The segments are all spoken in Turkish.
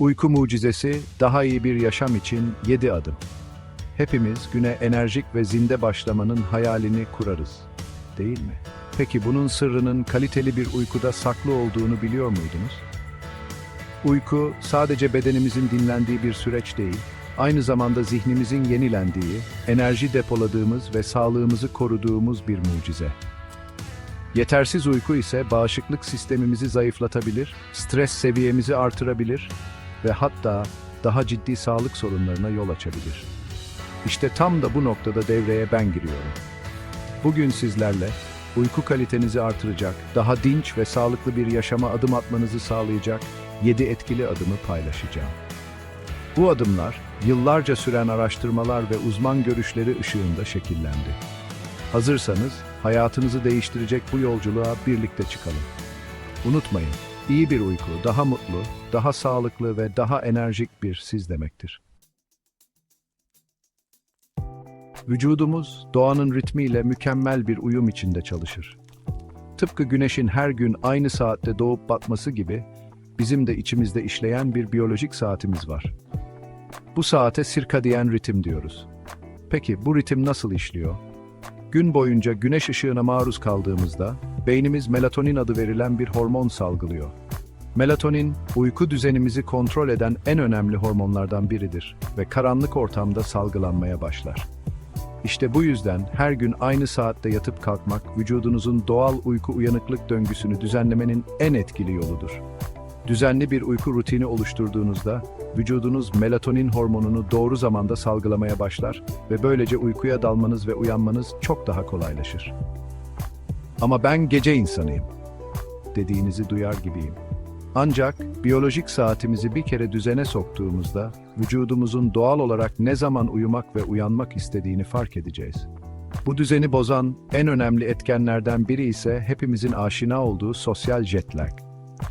Uyku mucizesi, daha iyi bir yaşam için 7 adım. Hepimiz güne enerjik ve zinde başlamanın hayalini kurarız. Değil mi? Peki bunun sırrının kaliteli bir uykuda saklı olduğunu biliyor muydunuz? Uyku sadece bedenimizin dinlendiği bir süreç değil, aynı zamanda zihnimizin yenilendiği, enerji depoladığımız ve sağlığımızı koruduğumuz bir mucize. Yetersiz uyku ise bağışıklık sistemimizi zayıflatabilir, stres seviyemizi artırabilir ve hatta daha ciddi sağlık sorunlarına yol açabilir. İşte tam da bu noktada devreye ben giriyorum. Bugün sizlerle uyku kalitenizi artıracak, daha dinç ve sağlıklı bir yaşama adım atmanızı sağlayacak 7 etkili adımı paylaşacağım. Bu adımlar yıllarca süren araştırmalar ve uzman görüşleri ışığında şekillendi. Hazırsanız hayatınızı değiştirecek bu yolculuğa birlikte çıkalım. Unutmayın, iyi bir uyku daha mutlu, daha sağlıklı ve daha enerjik bir siz demektir. Vücudumuz doğanın ritmiyle mükemmel bir uyum içinde çalışır. Tıpkı güneşin her gün aynı saatte doğup batması gibi bizim de içimizde işleyen bir biyolojik saatimiz var. Bu saate sirkadiyen ritim diyoruz. Peki bu ritim nasıl işliyor? Gün boyunca güneş ışığına maruz kaldığımızda beynimiz melatonin adı verilen bir hormon salgılıyor. Melatonin, uyku düzenimizi kontrol eden en önemli hormonlardan biridir ve karanlık ortamda salgılanmaya başlar. İşte bu yüzden her gün aynı saatte yatıp kalkmak vücudunuzun doğal uyku uyanıklık döngüsünü düzenlemenin en etkili yoludur. Düzenli bir uyku rutini oluşturduğunuzda vücudunuz melatonin hormonunu doğru zamanda salgılamaya başlar ve böylece uykuya dalmanız ve uyanmanız çok daha kolaylaşır. Ama ben gece insanıyım dediğinizi duyar gibiyim. Ancak biyolojik saatimizi bir kere düzene soktuğumuzda vücudumuzun doğal olarak ne zaman uyumak ve uyanmak istediğini fark edeceğiz. Bu düzeni bozan en önemli etkenlerden biri ise hepimizin aşina olduğu sosyal jet lag.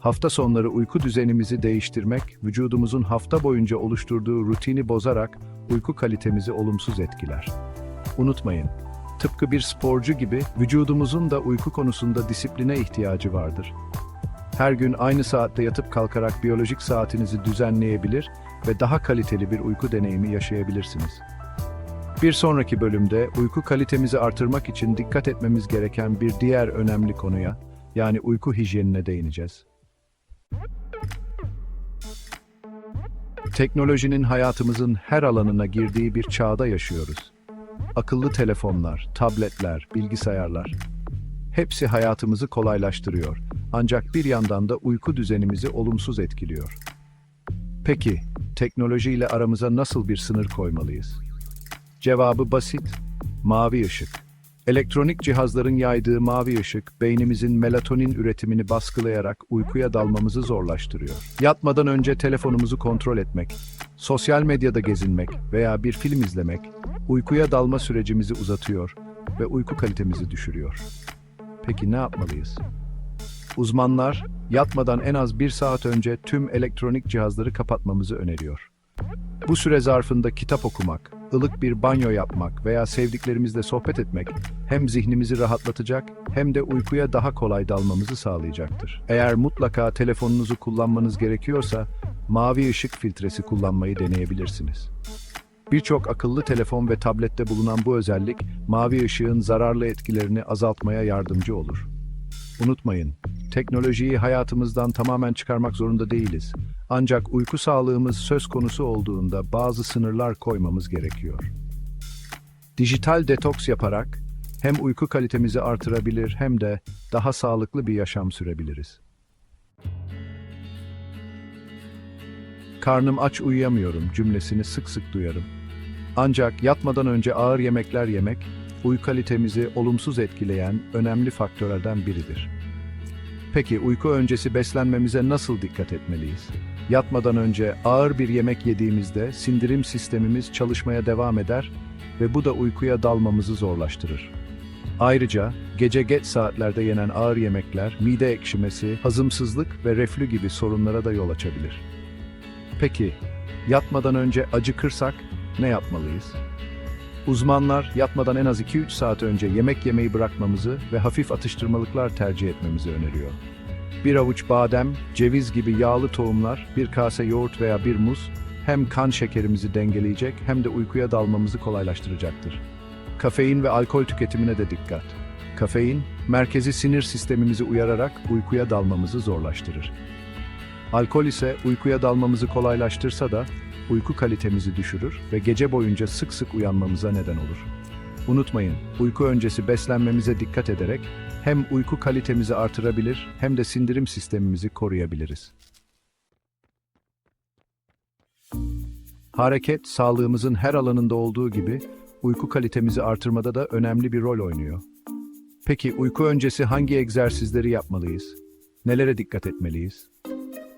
Hafta sonları uyku düzenimizi değiştirmek, vücudumuzun hafta boyunca oluşturduğu rutini bozarak uyku kalitemizi olumsuz etkiler. Unutmayın, tıpkı bir sporcu gibi vücudumuzun da uyku konusunda disipline ihtiyacı vardır. Her gün aynı saatte yatıp kalkarak biyolojik saatinizi düzenleyebilir ve daha kaliteli bir uyku deneyimi yaşayabilirsiniz. Bir sonraki bölümde uyku kalitemizi artırmak için dikkat etmemiz gereken bir diğer önemli konuya, yani uyku hijyenine değineceğiz. Teknolojinin hayatımızın her alanına girdiği bir çağda yaşıyoruz. Akıllı telefonlar, tabletler, bilgisayarlar hepsi hayatımızı kolaylaştırıyor. Ancak bir yandan da uyku düzenimizi olumsuz etkiliyor. Peki, teknolojiyle aramıza nasıl bir sınır koymalıyız? Cevabı basit, mavi ışık. Elektronik cihazların yaydığı mavi ışık, beynimizin melatonin üretimini baskılayarak uykuya dalmamızı zorlaştırıyor. Yatmadan önce telefonumuzu kontrol etmek, sosyal medyada gezinmek veya bir film izlemek, uykuya dalma sürecimizi uzatıyor ve uyku kalitemizi düşürüyor. Peki ne yapmalıyız? Uzmanlar, yatmadan en az bir saat önce tüm elektronik cihazları kapatmamızı öneriyor. Bu süre zarfında kitap okumak, ılık bir banyo yapmak veya sevdiklerimizle sohbet etmek hem zihnimizi rahatlatacak hem de uykuya daha kolay dalmamızı sağlayacaktır. Eğer mutlaka telefonunuzu kullanmanız gerekiyorsa mavi ışık filtresi kullanmayı deneyebilirsiniz. Birçok akıllı telefon ve tablette bulunan bu özellik mavi ışığın zararlı etkilerini azaltmaya yardımcı olur. Unutmayın, teknolojiyi hayatımızdan tamamen çıkarmak zorunda değiliz. Ancak uyku sağlığımız söz konusu olduğunda bazı sınırlar koymamız gerekiyor. Dijital detoks yaparak hem uyku kalitemizi artırabilir hem de daha sağlıklı bir yaşam sürebiliriz. Karnım aç uyuyamıyorum cümlesini sık sık duyarım. Ancak yatmadan önce ağır yemekler yemek, uyku kalitemizi olumsuz etkileyen önemli faktörlerden biridir. Peki uyku öncesi beslenmemize nasıl dikkat etmeliyiz? Yatmadan önce ağır bir yemek yediğimizde sindirim sistemimiz çalışmaya devam eder ve bu da uykuya dalmamızı zorlaştırır. Ayrıca gece geç saatlerde yenen ağır yemekler mide ekşimesi, hazımsızlık ve reflü gibi sorunlara da yol açabilir. Peki yatmadan önce acıkırsak ne yapmalıyız? Uzmanlar yatmadan en az 2-3 saat önce yemek yemeyi bırakmamızı ve hafif atıştırmalıklar tercih etmemizi öneriyor. Bir avuç badem, ceviz gibi yağlı tohumlar, bir kase yoğurt veya bir muz hem kan şekerimizi dengeleyecek hem de uykuya dalmamızı kolaylaştıracaktır. Kafein ve alkol tüketimine de dikkat. Kafein, merkezi sinir sistemimizi uyararak uykuya dalmamızı zorlaştırır. Alkol ise uykuya dalmamızı kolaylaştırsa da uyku kalitemizi düşürür ve gece boyunca sık sık uyanmamıza neden olur. Unutmayın, uyku öncesi beslenmemize dikkat ederek hem uyku kalitemizi artırabilir hem de sindirim sistemimizi koruyabiliriz. Hareket, sağlığımızın her alanında olduğu gibi uyku kalitemizi artırmada da önemli bir rol oynuyor. Peki uyku öncesi hangi egzersizleri yapmalıyız? Nelere dikkat etmeliyiz?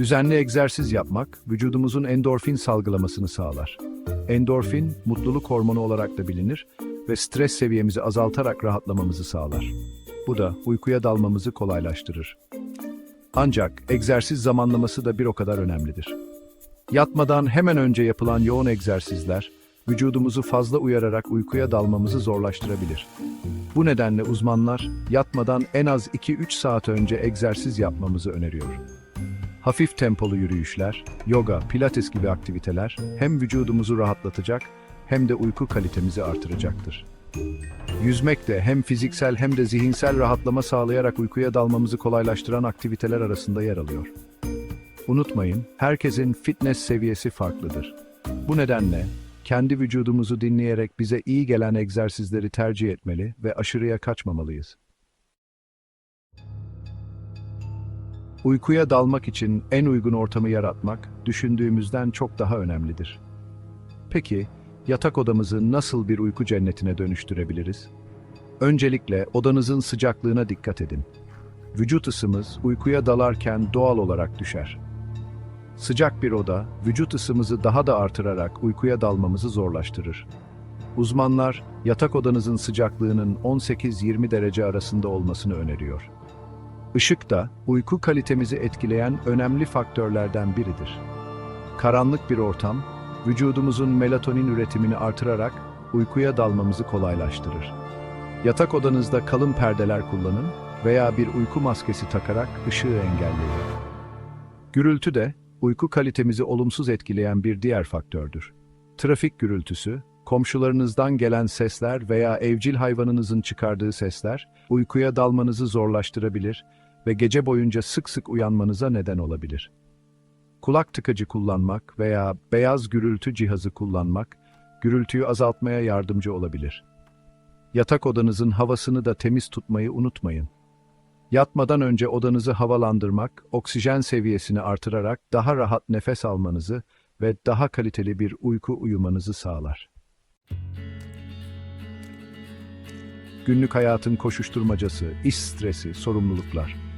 Düzenli egzersiz yapmak, vücudumuzun endorfin salgılamasını sağlar. Endorfin, mutluluk hormonu olarak da bilinir ve stres seviyemizi azaltarak rahatlamamızı sağlar. Bu da uykuya dalmamızı kolaylaştırır. Ancak egzersiz zamanlaması da bir o kadar önemlidir. Yatmadan hemen önce yapılan yoğun egzersizler, vücudumuzu fazla uyararak uykuya dalmamızı zorlaştırabilir. Bu nedenle uzmanlar yatmadan en az 2-3 saat önce egzersiz yapmamızı öneriyor. Hafif tempolu yürüyüşler, yoga, pilates gibi aktiviteler hem vücudumuzu rahatlatacak hem de uyku kalitemizi artıracaktır. Yüzmek de hem fiziksel hem de zihinsel rahatlama sağlayarak uykuya dalmamızı kolaylaştıran aktiviteler arasında yer alıyor. Unutmayın, herkesin fitness seviyesi farklıdır. Bu nedenle kendi vücudumuzu dinleyerek bize iyi gelen egzersizleri tercih etmeli ve aşırıya kaçmamalıyız. Uykuya dalmak için en uygun ortamı yaratmak düşündüğümüzden çok daha önemlidir. Peki, yatak odamızı nasıl bir uyku cennetine dönüştürebiliriz? Öncelikle odanızın sıcaklığına dikkat edin. Vücut ısımız uykuya dalarken doğal olarak düşer. Sıcak bir oda, vücut ısımızı daha da artırarak uykuya dalmamızı zorlaştırır. Uzmanlar, yatak odanızın sıcaklığının 18-20 derece arasında olmasını öneriyor. Işık da uyku kalitemizi etkileyen önemli faktörlerden biridir. Karanlık bir ortam, vücudumuzun melatonin üretimini artırarak uykuya dalmamızı kolaylaştırır. Yatak odanızda kalın perdeler kullanın veya bir uyku maskesi takarak ışığı engelleyin. Gürültü de uyku kalitemizi olumsuz etkileyen bir diğer faktördür. Trafik gürültüsü, komşularınızdan gelen sesler veya evcil hayvanınızın çıkardığı sesler uykuya dalmanızı zorlaştırabilir ve gece boyunca sık sık uyanmanıza neden olabilir. Kulak tıkacı kullanmak veya beyaz gürültü cihazı kullanmak gürültüyü azaltmaya yardımcı olabilir. Yatak odanızın havasını da temiz tutmayı unutmayın. Yatmadan önce odanızı havalandırmak, oksijen seviyesini artırarak daha rahat nefes almanızı ve daha kaliteli bir uyku uyumanızı sağlar. Günlük hayatın koşuşturmacası, iş stresi, sorumluluklar.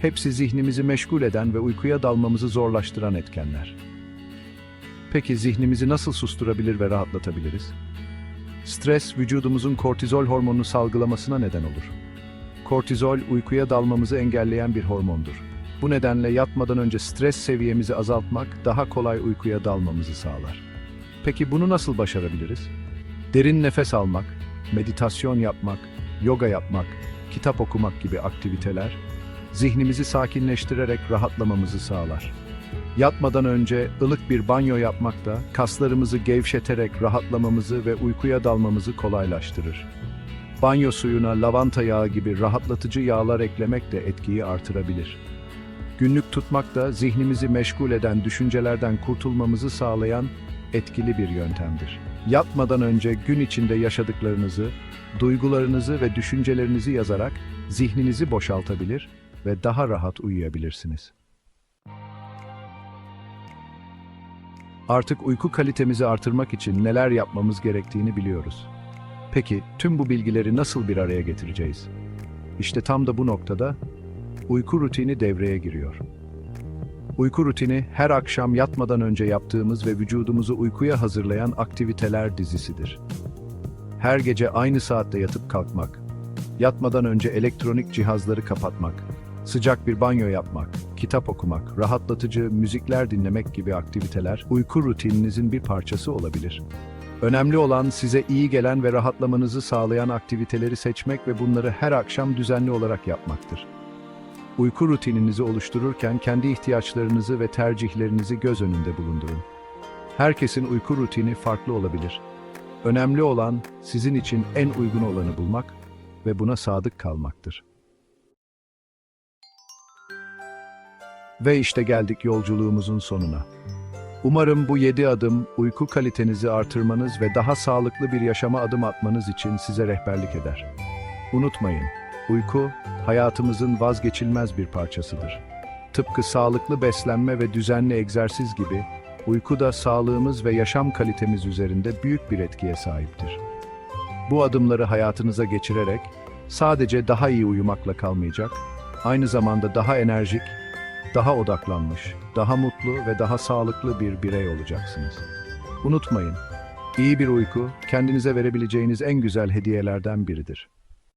Hepsi zihnimizi meşgul eden ve uykuya dalmamızı zorlaştıran etkenler. Peki zihnimizi nasıl susturabilir ve rahatlatabiliriz? Stres, vücudumuzun kortizol hormonunu salgılamasına neden olur. Kortizol, uykuya dalmamızı engelleyen bir hormondur. Bu nedenle yatmadan önce stres seviyemizi azaltmak daha kolay uykuya dalmamızı sağlar. Peki bunu nasıl başarabiliriz? Derin nefes almak, meditasyon yapmak, yoga yapmak, kitap okumak gibi aktiviteler zihnimizi sakinleştirerek rahatlamamızı sağlar. Yatmadan önce ılık bir banyo yapmak da kaslarımızı gevşeterek rahatlamamızı ve uykuya dalmamızı kolaylaştırır. Banyo suyuna lavanta yağı gibi rahatlatıcı yağlar eklemek de etkiyi artırabilir. Günlük tutmak da zihnimizi meşgul eden düşüncelerden kurtulmamızı sağlayan etkili bir yöntemdir. Yatmadan önce gün içinde yaşadıklarınızı, duygularınızı ve düşüncelerinizi yazarak zihninizi boşaltabilir ve daha rahat uyuyabilirsiniz. Artık uyku kalitemizi artırmak için neler yapmamız gerektiğini biliyoruz. Peki tüm bu bilgileri nasıl bir araya getireceğiz? İşte tam da bu noktada uyku rutini devreye giriyor. Uyku rutini her akşam yatmadan önce yaptığımız ve vücudumuzu uykuya hazırlayan aktiviteler dizisidir. Her gece aynı saatte yatıp kalkmak, yatmadan önce elektronik cihazları kapatmak, sıcak bir banyo yapmak, kitap okumak, rahatlatıcı müzikler dinlemek gibi aktiviteler uyku rutininizin bir parçası olabilir. Önemli olan size iyi gelen ve rahatlamanızı sağlayan aktiviteleri seçmek ve bunları her akşam düzenli olarak yapmaktır. Uyku rutininizi oluştururken kendi ihtiyaçlarınızı ve tercihlerinizi göz önünde bulundurun. Herkesin uyku rutini farklı olabilir. Önemli olan sizin için en uygun olanı bulmak ve buna sadık kalmaktır. Ve işte geldik yolculuğumuzun sonuna. Umarım bu 7 adım uyku kalitenizi artırmanız ve daha sağlıklı bir yaşama adım atmanız için size rehberlik eder. Unutmayın, uyku hayatımızın vazgeçilmez bir parçasıdır. Tıpkı sağlıklı beslenme ve düzenli egzersiz gibi, uyku da sağlığımız ve yaşam kalitemiz üzerinde büyük bir etkiye sahiptir. Bu adımları hayatınıza geçirerek sadece daha iyi uyumakla kalmayacak, aynı zamanda daha enerjik, daha odaklanmış, daha mutlu ve daha sağlıklı bir birey olacaksınız. Unutmayın, iyi bir uyku kendinize verebileceğiniz en güzel hediyelerden biridir.